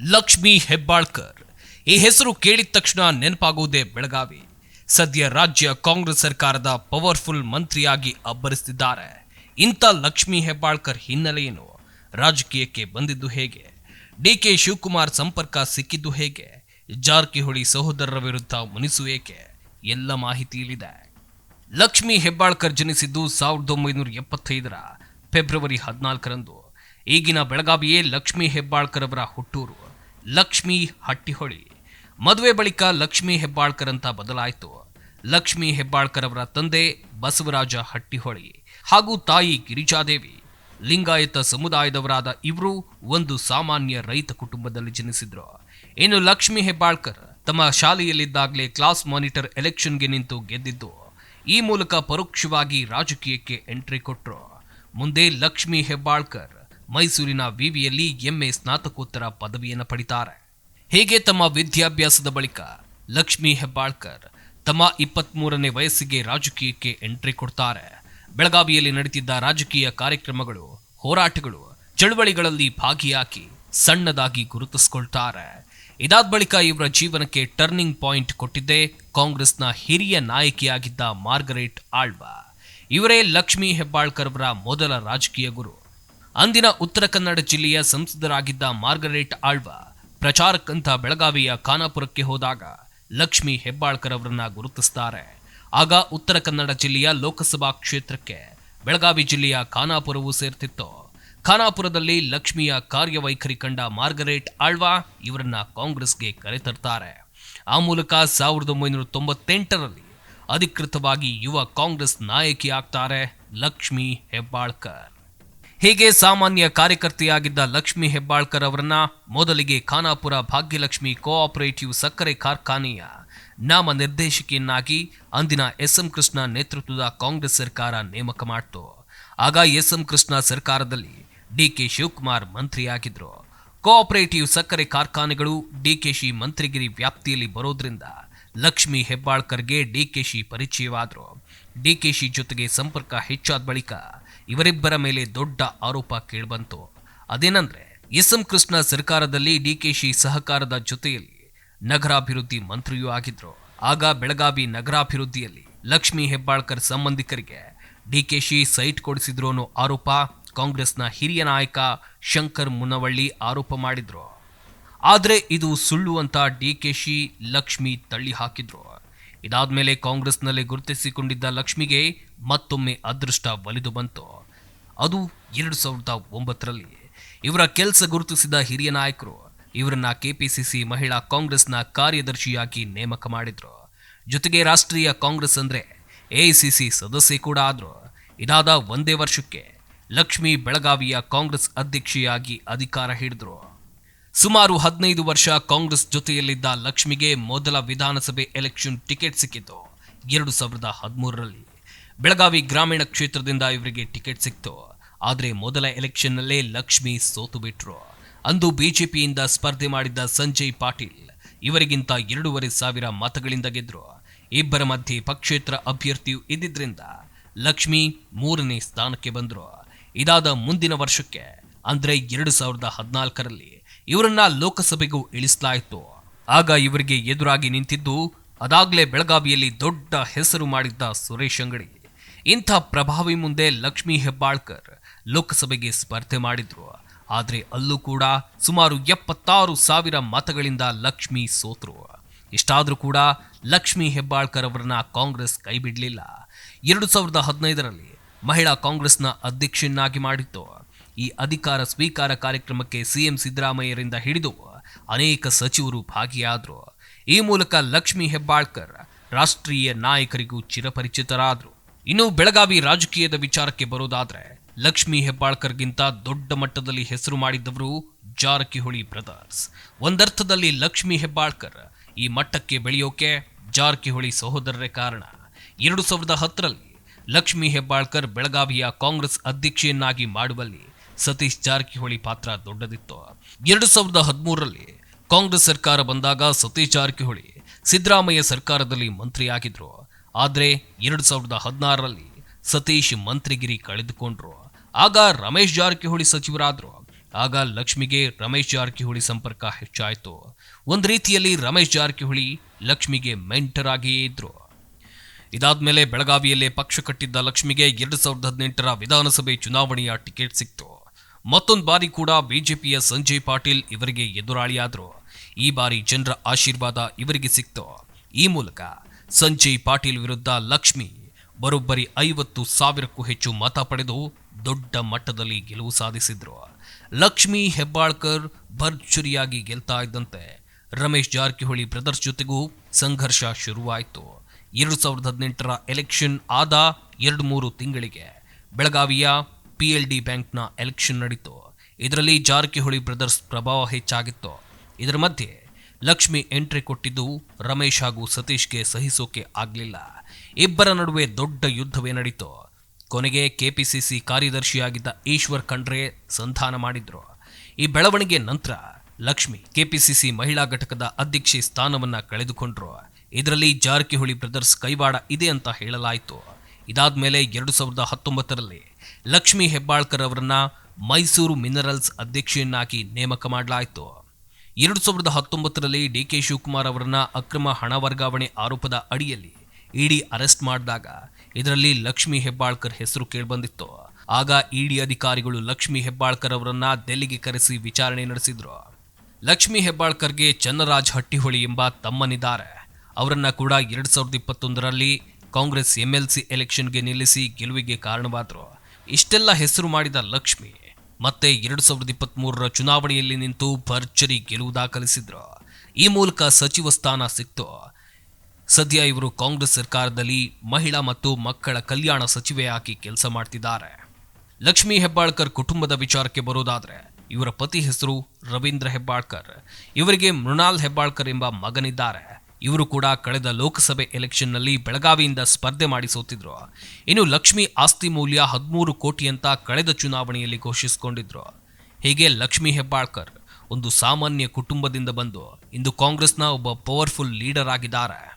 ಲಕ್ಷ್ಮಿ ಹೆಬ್ಬಾಳ್ಕರ್. ಈ ಹೆಸರು ಕೇಳಿದ ತಕ್ಷಣ ನೆನಪಾಗುವುದೇ ಬೆಳಗಾವಿ. ಸದ್ಯ ರಾಜ್ಯ ಕಾಂಗ್ರೆಸ್ ಸರ್ಕಾರದ ಪವರ್ಫುಲ್ ಮಂತ್ರಿಯಾಗಿ ಅಬ್ಬರಿಸುತ್ತಿದ್ದಾರೆ ಇಂಥ ಲಕ್ಷ್ಮಿ ಹೆಬ್ಬಾಳ್ಕರ್ ಹಿನ್ನೆಲೆಯೇನು? ರಾಜಕೀಯಕ್ಕೆ ಬಂದಿದ್ದು ಹೇಗೆ? ಡಿಕೆ ಶಿವಕುಮಾರ್ ಸಂಪರ್ಕ ಸಿಕ್ಕಿದ್ದು ಹೇಗೆ? ಜಾರಕಿಹೊಳಿ ಸಹೋದರರ ವಿರುದ್ಧ ಮುನಿಸು ಏಕೆ? ಎಲ್ಲ ಮಾಹಿತಿಯಲ್ಲಿದೆ. ಲಕ್ಷ್ಮಿ ಹೆಬ್ಬಾಳ್ಕರ್ ಜನಿಸಿದ್ದು ಸಾವಿರದ ಒಂಬೈನೂರ ಎಪ್ಪತ್ತೈದರ ಫೆಬ್ರವರಿ ಹದಿನಾಲ್ಕರಂದು. ಈಗಿನ ಬೆಳಗಾವಿಯೇ ಲಕ್ಷ್ಮಿ ಹೆಬ್ಬಾಳ್ಕರ್ ಅವರ ಹುಟ್ಟೂರು. ಲಕ್ಷ್ಮಿ ಹಟ್ಟಿಹೊಳಿ. ಮದುವೆ ಬಳಿಕ ಲಕ್ಷ್ಮಿ ಹೆಬ್ಬಾಳ್ಕರ್ ಅಂತ ಬದಲಾಯಿತು. ಲಕ್ಷ್ಮಿ ಹೆಬ್ಬಾಳ್ಕರ್ ಅವರ ತಂದೆ ಬಸವರಾಜ ಹಟ್ಟಿಹೊಳಿ ಹಾಗೂ ತಾಯಿ ಗಿರಿಜಾದೇವಿ. ಲಿಂಗಾಯತ ಸಮುದಾಯದವರಾದ ಇವರು ಒಂದು ಸಾಮಾನ್ಯ ರೈತ ಕುಟುಂಬದಲ್ಲಿ ಜನಿಸಿದ್ರು. ಇನ್ನು ಲಕ್ಷ್ಮಿ ಹೆಬ್ಬಾಳ್ಕರ್ ತಮ್ಮ ಶಾಲೆಯಲ್ಲಿದ್ದಾಗಲೇ ಕ್ಲಾಸ್ ಮಾನಿಟರ್ ಎಲೆಕ್ಷನ್ಗೆ ನಿಂತು ಗೆದ್ದಿದ್ದು. ಈ ಮೂಲಕ ಪರೋಕ್ಷವಾಗಿ ರಾಜಕೀಯಕ್ಕೆ ಎಂಟ್ರಿ ಕೊಟ್ಟರು ಮುಂದೆ ಲಕ್ಷ್ಮಿ ಹೆಬ್ಬಾಳ್ಕರ್ ಮೈಸೂರಿನ ವಿವಿಯಲ್ಲಿ ಎಂಎ ಸ್ನಾತಕೋತ್ತರ ಪದವಿಯನ್ನು ಪಡಿತಾರೆ. ಹೇಗೆ ತಮ್ಮ ವಿದ್ಯಾಭ್ಯಾಸದ ಬಳಿಕ ಲಕ್ಷ್ಮಿ ಹೆಬ್ಬಾಳ್ಕರ್ ತಮ್ಮ ಇಪ್ಪತ್ಮೂರನೇ ವಯಸ್ಸಿಗೆ ರಾಜಕೀಯಕ್ಕೆ ಎಂಟ್ರಿ ಕೊಡ್ತಾರೆ. ಬೆಳಗಾವಿಯಲ್ಲಿ ನಡೀತಿದ್ದ ರಾಜಕೀಯ ಕಾರ್ಯಕ್ರಮಗಳು, ಹೋರಾಟಗಳು ಚಳುವಳಿಗಳಲ್ಲಿ ಭಾಗಿಯಾಗಿ ಸಣ್ಣದಾಗಿ ಗುರುತಿಸಿಕೊಳ್ತಾರೆ. ಇದಾದ ಬಳಿಕ ಇವರ ಜೀವನಕ್ಕೆ ಟರ್ನಿಂಗ್ ಪಾಯಿಂಟ್ ಕೊಟ್ಟಿದ್ದೇ ಕಾಂಗ್ರೆಸ್ನ ಹಿರಿಯ ನಾಯಕಿಯಾಗಿದ್ದ ಮಾರ್ಗರೇಟ್ ಆಳ್ವಾ. ಇವರೇ ಲಕ್ಷ್ಮಿ ಹೆಬ್ಬಾಳ್ಕರ್ ಅವರ ಮೊದಲ ರಾಜಕೀಯ ಗುರು. ಅಂದಿನ ಉತ್ತರ ಕನ್ನಡ ಜಿಲ್ಲೆಯ ಸಂಸದರಾಗಿದ್ದ ಮಾರ್ಗರೇಟ್ ಆಳ್ವ ಪ್ರಚಾರಕ್ಕಂತ ಬೆಳಗಾವಿಯ ಖಾನಾಪುರಕ್ಕೆ ಹೋದಾಗ ಲಕ್ಷ್ಮಿ ಹೆಬ್ಬಾಳ್ಕರ್ ಅವರನ್ನ ಗುರುತಿಸ್ತಾರೆ. ಆಗ ಉತ್ತರ ಕನ್ನಡ ಜಿಲ್ಲೆಯ ಲೋಕಸಭಾ ಕ್ಷೇತ್ರಕ್ಕೆ ಬೆಳಗಾವಿ ಜಿಲ್ಲೆಯ ಖಾನಾಪುರವು ಸೇರ್ತಿತ್ತು. ಖಾನಾಪುರದಲ್ಲಿ ಲಕ್ಷ್ಮಿಯ ಕಾರ್ಯವೈಖರಿ ಕಂಡ ಮಾರ್ಗರೇಟ್ ಆಳ್ವಾ ಇವರನ್ನ ಕಾಂಗ್ರೆಸ್ಗೆ ಕರೆತರ್ತಾರೆ ಆ ಮೂಲಕ ಸಾವಿರದ ಒಂಬೈನೂರ ತೊಂಬತ್ತೆಂಟರಲ್ಲಿ ಅಧಿಕೃತವಾಗಿ ಯುವ ಕಾಂಗ್ರೆಸ್ ನಾಯಕಿ ಆಗ್ತಾರೆ ಲಕ್ಷ್ಮಿ ಹೆಬ್ಬಾಳ್ಕರ್. ಹೀಗೆ ಸಾಮಾನ್ಯ ಕಾರ್ಯಕರ್ತೆಯಾಗಿದ್ದ ಲಕ್ಷ್ಮಿ ಹೆಬ್ಬಾಳ್ಕರ್ ಅವರನ್ನ ಮೊದಲಿಗೆ ಖಾನಾಪುರ ಭಾಗ್ಯಲಕ್ಷ್ಮಿ ಕೋಆಪರೇಟಿವ್ ಸಕ್ಕರೆ ಕಾರ್ಖಾನೆಯ ನಾಮ ನಿರ್ದೇಶಕಿಯನ್ನಾಗಿ ಅಂದಿನ ಎಸ್ ಎಂ ಕೃಷ್ಣ ನೇತೃತ್ವದ ಕಾಂಗ್ರೆಸ್ ಸರ್ಕಾರ ನೇಮಕ ಮಾಡಿತು. ಆಗ ಎಸ್ ಎಂ ಕೃಷ್ಣ ಸರ್ಕಾರದಲ್ಲಿ ಡಿಕೆ ಶಿವಕುಮಾರ್ ಮಂತ್ರಿಯಾಗಿದ್ದರು ಕೋಆಪರೇಟಿವ್ ಸಕ್ಕರೆ ಕಾರ್ಖಾನೆಗಳು ಡಿಕೆಶಿ ಮಂತ್ರಿಗಿರಿ ವ್ಯಾಪ್ತಿಯಲ್ಲಿ ಬರೋದ್ರಿಂದ ಲಕ್ಷ್ಮಿ ಹೆಬ್ಬಾಳ್ಕರ್ಗೆ ಡಿಕೆಶಿ ಪರಿಚಯವಾದ್ರು. ಡಿಕೆಶಿ ಜೊತೆಗೆ ಸಂಪರ್ಕ ಹೆಚ್ಚಾದ ಬಳಿಕ ಇವರಿಬ್ಬರ ಮೇಲೆ ದೊಡ್ಡ ಆರೋಪ ಕೇಳಿಬಂತು. ಅದೇನಂದ್ರೆ ಎಸ್ ಎಂ ಕೃಷ್ಣ ಸರ್ಕಾರದಲ್ಲಿ ಡಿಕೆಶಿ ಸಹಕಾರದ ಜೊತೆಯಲ್ಲಿ ನಗರಾಭಿವೃದ್ಧಿ ಮಂತ್ರಿಯೂ ಆಗಿದ್ರು. ಆಗ ಬೆಳಗಾವಿ ನಗರಾಭಿವೃದ್ಧಿಯಲ್ಲಿ ಲಕ್ಷ್ಮಿ ಹೆಬ್ಬಾಳ್ಕರ್ ಸಂಬಂಧಿಕರಿಗೆ ಡಿಕೆಶಿ ಸೈಟ್ ಕೊಡಿಸಿದ್ರು ಅನ್ನೋ ಆರೋಪ ಕಾಂಗ್ರೆಸ್ನ ಹಿರಿಯ ನಾಯಕ ಶಂಕರ್ ಮುನವಳ್ಳಿ ಆರೋಪ ಮಾಡಿದ್ರು. ಆದರೆ ಇದು ಸುಳ್ಳು ಅಂತ ಡಿಕೆಶಿ ಲಕ್ಷ್ಮಿ ತಳ್ಳಿ ಹಾಕಿದ್ರು. ಇದಾದ್ಮೇಲೆ ಕಾಂಗ್ರೆಸ್ನಲ್ಲಿ ಗುರುತಿಸಿಕೊಂಡಿದ್ದ ಲಕ್ಷ್ಮಿಗೆ ಮತ್ತೊಮ್ಮೆ ಅದೃಷ್ಟ ಒಲಿದು ಬಂತು. ಅದು ಎರಡು ಸಾವಿರದ ಒಂಬತ್ತರಲ್ಲಿ ಇವರ ಕೆಲಸ ಗುರುತಿಸಿದ ಹಿರಿಯ ನಾಯಕರು ಇವರನ್ನ ಕೆಪಿಸಿಸಿ ಮಹಿಳಾ ಕಾಂಗ್ರೆಸ್ನ ಕಾರ್ಯದರ್ಶಿಯಾಗಿ ನೇಮಕ ಮಾಡಿದ್ರು. ಜೊತೆಗೆ ರಾಷ್ಟ್ರೀಯ ಕಾಂಗ್ರೆಸ್ ಅಂದ್ರೆ ಎಐಸಿಸಿ ಸದಸ್ಯೆ ಕೂಡ ಆದರು. ಇದಾದ ಒಂದೇ ವರ್ಷಕ್ಕೆ ಲಕ್ಷ್ಮಿ ಬೆಳಗಾವಿಯ ಕಾಂಗ್ರೆಸ್ ಅಧ್ಯಕ್ಷೆಯಾಗಿ ಅಧಿಕಾರ ಹಿಡಿದ್ರು. ಸುಮಾರು ಹದಿನೈದು ವರ್ಷ ಕಾಂಗ್ರೆಸ್ ಜೊತೆಯಲ್ಲಿದ್ದ ಲಕ್ಷ್ಮಿಗೆ ಮೊದಲ ವಿಧಾನಸಭೆ ಎಲೆಕ್ಷನ್ ಟಿಕೆಟ್ ಸಿಕ್ಕಿತು. ಎರಡು ಸಾವಿರದ ಹದಿಮೂರರಲ್ಲಿ ಬೆಳಗಾವಿ ಗ್ರಾಮೀಣ ಕ್ಷೇತ್ರದಿಂದ ಇವರಿಗೆ ಟಿಕೆಟ್ ಸಿಕ್ತು. ಆದರೆ ಮೊದಲ ಎಲೆಕ್ಷನ್ನಲ್ಲೇ ಲಕ್ಷ್ಮಿ ಸೋತು ಬಿಟ್ರು. ಅಂದು ಬಿಜೆಪಿಯಿಂದ ಸ್ಪರ್ಧೆ ಮಾಡಿದ್ದ ಸಂಜಯ್ ಪಾಟೀಲ್ ಇವರಿಗಿಂತ ಎರಡೂವರೆ ಸಾವಿರ ಮತಗಳಿಂದ ಗೆದ್ರು. ಇಬ್ಬರ ಮಧ್ಯೆ ಪಕ್ಷೇತರ ಅಭ್ಯರ್ಥಿಯು ಇದ್ದಿದ್ದರಿಂದ ಲಕ್ಷ್ಮಿ ಮೂರನೇ ಸ್ಥಾನಕ್ಕೆ ಬಂದರು. ಇದಾದ ಮುಂದಿನ ವರ್ಷಕ್ಕೆ, ಅಂದ್ರೆ ಎರಡು ಸಾವಿರದ ಹದಿನಾಲ್ಕರಲ್ಲಿ ಇವರನ್ನ ಲೋಕಸಭೆಗೂ ಇಳಿಸಲಾಯಿತು. ಆಗ ಇವರಿಗೆ ಎದುರಾಗಿ ನಿಂತಿದ್ದು ಅದಾಗಲೇ ಬೆಳಗಾವಿಯಲ್ಲಿ ದೊಡ್ಡ ಹೆಸರು ಮಾಡಿದ್ದ ಸುರೇಶ್ ಅಂಗಡಿ. ಇಂಥ ಪ್ರಭಾವಿ ಮುಂದೆ ಲಕ್ಷ್ಮಿ ಹೆಬ್ಬಾಳ್ಕರ್ ಲೋಕಸಭೆಗೆ ಸ್ಪರ್ಧೆ ಮಾಡಿದ್ರು. ಆದರೆ ಅಲ್ಲೂ ಕೂಡ ಸುಮಾರು ಎಪ್ಪತ್ತಾರು ಸಾವಿರ ಮತಗಳಿಂದ ಲಕ್ಷ್ಮಿ ಸೋತರು. ಇಷ್ಟಾದರೂ ಕೂಡ ಲಕ್ಷ್ಮಿ ಹೆಬ್ಬಾಳ್ಕರ್ ಅವರನ್ನ ಕಾಂಗ್ರೆಸ್ ಕೈಬಿಡಲಿಲ್ಲ. ಎರಡು ಸಾವಿರದ ಹದಿನೈದರಲ್ಲಿ ಮಹಿಳಾ ಕಾಂಗ್ರೆಸ್ನ ಅಧ್ಯಕ್ಷನ್ನಾಗಿ ಮಾಡಿತ್ತು. ಈ ಅಧಿಕಾರ ಸ್ವೀಕಾರ ಕಾರ್ಯಕ್ರಮಕ್ಕೆ ಸಿಎಂ ಸಿದ್ದರಾಮಯ್ಯರಿಂದ ಹಿಡಿದು ಅನೇಕ ಸಚಿವರು ಭಾಗಿಯಾದರು. ಈ ಮೂಲಕ ಲಕ್ಷ್ಮಿ ಹೆಬ್ಬಾಳ್ಕರ್ ರಾಷ್ಟ್ರೀಯ ನಾಯಕರಿಗೂ ಚಿರಪರಿಚಿತರಾದರು. ಇನ್ನು ಬೆಳಗಾವಿ ರಾಜಕೀಯದ ವಿಚಾರಕ್ಕೆ ಬರೋದಾದ್ರೆ ಲಕ್ಷ್ಮಿ ಹೆಬ್ಬಾಳ್ಕರ್ಗಿಂತ ದೊಡ್ಡ ಮಟ್ಟದಲ್ಲಿ ಹೆಸರು ಮಾಡಿದ್ದವರು ಜಾರಕಿಹೊಳಿ ಬ್ರದರ್ಸ್. ಒಂದರ್ಥದಲ್ಲಿ ಲಕ್ಷ್ಮಿ ಹೆಬ್ಬಾಳ್ಕರ್ ಈ ಮಟ್ಟಕ್ಕೆ ಬೆಳೆಯೋಕೆ ಜಾರಕಿಹೊಳಿ ಸಹೋದರರೇ ಕಾರಣ. ಎರಡು ಸಾವಿರದ ಹತ್ತರಲ್ಲಿ ಲಕ್ಷ್ಮಿ ಹೆಬ್ಬಾಳ್ಕರ್ ಬೆಳಗಾವಿಯ ಕಾಂಗ್ರೆಸ್ ಅಧ್ಯಕ್ಷೆಯನ್ನಾಗಿ ಮಾಡುವಲ್ಲಿ ಸತೀಶ್ ಜಾರಕಿಹೊಳಿ ಪಾತ್ರ ದೊಡ್ಡದಿತ್ತು. ಎರಡು ಸಾವಿರದ ಹದಿಮೂರರಲ್ಲಿ ಕಾಂಗ್ರೆಸ್ ಸರ್ಕಾರ ಬಂದಾಗ ಸತೀಶ್ ಜಾರಕಿಹೊಳಿ ಸಿದ್ದರಾಮಯ್ಯ ಸರ್ಕಾರದಲ್ಲಿ ಮಂತ್ರಿಯಾಗಿದ್ರು. ಆದರೆ ಎರಡು ಸಾವಿರದ ಹದಿನಾರರಲ್ಲಿ ಸತೀಶ್ ಮಂತ್ರಿಗಿರಿ ಕಳೆದುಕೊಂಡ್ರು. ಆಗ ರಮೇಶ್ ಜಾರಕಿಹೊಳಿ ಸಚಿವರಾದ್ರು. ಆಗ ಲಕ್ಷ್ಮಿಗೆ ರಮೇಶ್ ಜಾರಕಿಹೊಳಿ ಸಂಪರ್ಕ ಹೆಚ್ಚಾಯಿತು. ಒಂದು ರೀತಿಯಲ್ಲಿ ರಮೇಶ್ ಜಾರಕಿಹೊಳಿ ಲಕ್ಷ್ಮಿಗೆ ಮೆಂಟರ್ ಆಗಿಯೇ ಇದ್ರು. ಇದಾದ್ಮೇಲೆ ಬೆಳಗಾವಿಯಲ್ಲೇ ಪಕ್ಷ ಕಟ್ಟಿದ್ದ ಲಕ್ಷ್ಮಿಗೆ ಎರಡು ಸಾವಿರದ ಹದಿನೆಂಟರ ವಿಧಾನಸಭೆ ಚುನಾವಣೆಯ ಟಿಕೆಟ್ ಸಿಕ್ತು. ಮತ್ತೊಂದು ಬಾರಿ ಕೂಡ ಬಿಜೆಪಿಯ ಸಂಜಯ್ ಪಾಟೀಲ್ ಇವರಿಗೆ ಎದುರಾಳಿಯಾದರು. ಈ ಬಾರಿ ಜನರ ಆಶೀರ್ವಾದ ಇವರಿಗೆ ಸಿಕ್ತು. ಈ ಮೂಲಕ ಸಂಜಯ್ ಪಾಟೀಲ್ ವಿರುದ್ಧ ಲಕ್ಷ್ಮಿ ಬರೋಬ್ಬರಿ ಐವತ್ತು ಸಾವಿರಕ್ಕೂ ಹೆಚ್ಚು ಮತ ಪಡೆದು ದೊಡ್ಡ ಮಟ್ಟದಲ್ಲಿ ಗೆಲುವು ಸಾಧಿಸಿದ್ರು. ಲಕ್ಷ್ಮಿ ಹೆಬ್ಬಾಳ್ಕರ್ ಭರ್ಜರಿಯಾಗಿ ಗೆಲ್ತಾ ಇದ್ದಂತೆ ರಮೇಶ್ ಜಾರಕಿಹೊಳಿ ಬ್ರದರ್ಸ್ ಜೊತೆಗೂ ಸಂಘರ್ಷ ಶುರುವಾಯಿತು. ಎರಡು ಸಾವಿರದ ಹದಿನೆಂಟರ ಎಲೆಕ್ಷನ್ ಆದ ಎರಡು ಮೂರು ತಿಂಗಳಿಗೆ ಬೆಳಗಾವಿಯ ಪಿ ಎಲ್ ಡಿ ಬ್ಯಾಂಕ್ನ ಎಲೆಕ್ಷನ್ ನಡೀತು. ಇದರಲ್ಲಿ ಜಾರಕಿಹೊಳಿ ಬ್ರದರ್ಸ್ ಪ್ರಭಾವ ಹೆಚ್ಚಾಗಿತ್ತು. ಇದರ ಮಧ್ಯೆ ಲಕ್ಷ್ಮಿ ಎಂಟ್ರಿ ಕೊಟ್ಟಿದ್ದು ರಮೇಶ್ ಹಾಗೂ ಸತೀಶ್ಗೆ ಸಹಿಸೋಕೆ ಆಗಲಿಲ್ಲ. ಇಬ್ಬರ ನಡುವೆ ದೊಡ್ಡ ಯುದ್ಧವೇ ನಡೀತು. ಕೊನೆಗೆ ಕೆಪಿಸಿಸಿ ಕಾರ್ಯದರ್ಶಿಯಾಗಿದ್ದ ಈಶ್ವರ್ ಖಂಡ್ರೆ ಸಂಧಾನ ಮಾಡಿದ್ರು. ಈ ಬೆಳವಣಿಗೆ ನಂತರ ಲಕ್ಷ್ಮಿ ಕೆಪಿಸಿಸಿ ಮಹಿಳಾ ಘಟಕದ ಅಧ್ಯಕ್ಷೆ ಸ್ಥಾನವನ್ನ ಕಳೆದುಕೊಂಡ್ರು. ಇದರಲ್ಲಿ ಜಾರಕಿಹೊಳಿ ಬ್ರದರ್ಸ್ ಕೈವಾಡ ಇದೆ ಅಂತ ಹೇಳಲಾಯಿತು. ಇದಾದ್ಮೇಲೆ ಎರಡು ಸಾವಿರದ ಹತ್ತೊಂಬತ್ತರಲ್ಲಿ ಲಕ್ಷ್ಮಿ ಹೆಬ್ಬಾಳ್ಕರ್ ಅವರನ್ನ ಮೈಸೂರು ಮಿನರಲ್ಸ್ ಅಧ್ಯಕ್ಷೆಯನ್ನಾಗಿ ನೇಮಕ ಮಾಡಲಾಯಿತು. ಎರಡು ಸಾವಿರದ ಹತ್ತೊಂಬತ್ತರಲ್ಲಿ ಡಿ ಕೆ ಶಿವಕುಮಾರ್ ಅವರನ್ನ ಅಕ್ರಮ ಹಣ ವರ್ಗಾವಣೆ ಆರೋಪದ ಅಡಿಯಲ್ಲಿ ಇಡಿ ಅರೆಸ್ಟ್ ಮಾಡಿದಾಗ ಇದರಲ್ಲಿ ಲಕ್ಷ್ಮಿ ಹೆಬ್ಬಾಳ್ಕರ್ ಹೆಸರು ಕೇಳಿಬಂದಿತ್ತು. ಆಗ ಇಡಿ ಅಧಿಕಾರಿಗಳು ಲಕ್ಷ್ಮಿ ಹೆಬ್ಬಾಳ್ಕರ್ ಅವರನ್ನ ದೆಲ್ಲಿಗೆ ಕರೆಸಿ ವಿಚಾರಣೆ ನಡೆಸಿದ್ರು. ಲಕ್ಷ್ಮಿ ಹೆಬ್ಬಾಳ್ಕರ್ಗೆ ಚನ್ನರಾಜ್ ಹಟ್ಟಿಹೊಳಿ ಎಂಬ ತಮ್ಮನಿದ್ದಾರೆ. ಅವರನ್ನ ಕೂಡ ಎರಡ್ ಸಾವಿರದ ಇಪ್ಪತ್ತೊಂದರಲ್ಲಿ ಕಾಂಗ್ರೆಸ್ ಎಂಎಲ್ಸಿ ಎಲೆಕ್ಷನ್ಗೆ ನಿಲ್ಲಿಸಿ ಗೆಲುವಿಗೆ ಕಾರಣವಾದ್ರು ಇಷ್ಟೆಲ್ಲ ಹೆಸರು ಮಾಡಿದ ಲಕ್ಷ್ಮಿ ಮತ್ತೆ ಎರಡು ಸಾವಿರದ ಇಪ್ಪತ್ತ್ಮೂರರ ಚುನಾವಣೆಯಲ್ಲಿ ನಿಂತು ಭರ್ಜರಿ ಗೆಲುವು ದಾಖಲಿಸಿದ್ರು. ಈ ಮೂಲಕ ಸಚಿವ ಸ್ಥಾನ ಸಿಕ್ತು. ಸದ್ಯ ಇವರು ಕಾಂಗ್ರೆಸ್ ಸರ್ಕಾರದಲ್ಲಿ ಮಹಿಳಾ ಮತ್ತು ಮಕ್ಕಳ ಕಲ್ಯಾಣ ಸಚಿವೆ ಸಚಿವೆಯಾಗಿ ಕೆಲಸ ಮಾಡ್ತಿದ್ದಾರೆ. ಲಕ್ಷ್ಮಿ ಹೆಬ್ಬಾಳ್ಕರ್ ಕುಟುಂಬದ ವಿಚಾರಕ್ಕೆ ಬರೋದಾದ್ರೆ ಇವರ ಪತಿ ಹೆಸರು ರವೀಂದ್ರ ಹೆಬ್ಬಾಳ್ಕರ್. ಇವರಿಗೆ ಮೃಣಾಲ್ ಹೆಬ್ಬಾಳ್ಕರ್ ಎಂಬ ಮಗನಿದ್ದಾರೆ. ಇವರು ಕೂಡ ಕಳೆದ ಲೋಕಸಭೆ ಎಲೆಕ್ಷನ್ನಲ್ಲಿ ಬೆಳಗಾವಿಯಿಂದ ಸ್ಪರ್ಧೆ ಮಾಡಿ ಸೋತಿದ್ರು ಇನ್ನು ಲಕ್ಷ್ಮಿ ಆಸ್ತಿ ಮೌಲ್ಯ ಹದಿಮೂರು ಕೋಟಿ ಅಂತ ಕಳೆದ ಚುನಾವಣೆಯಲ್ಲಿ ಘೋಷಿಸಿಕೊಂಡಿದ್ರು. ಹೀಗೆ ಲಕ್ಷ್ಮಿ ಹೆಬ್ಬಾಳ್ಕರ್ ಒಂದು ಸಾಮಾನ್ಯ ಕುಟುಂಬದಿಂದ ಬಂದು ಇಂದು ಕಾಂಗ್ರೆಸ್ನ ಒಬ್ಬ ಪವರ್ಫುಲ್ ಲೀಡರ್ ಆಗಿದ್ದಾರೆ.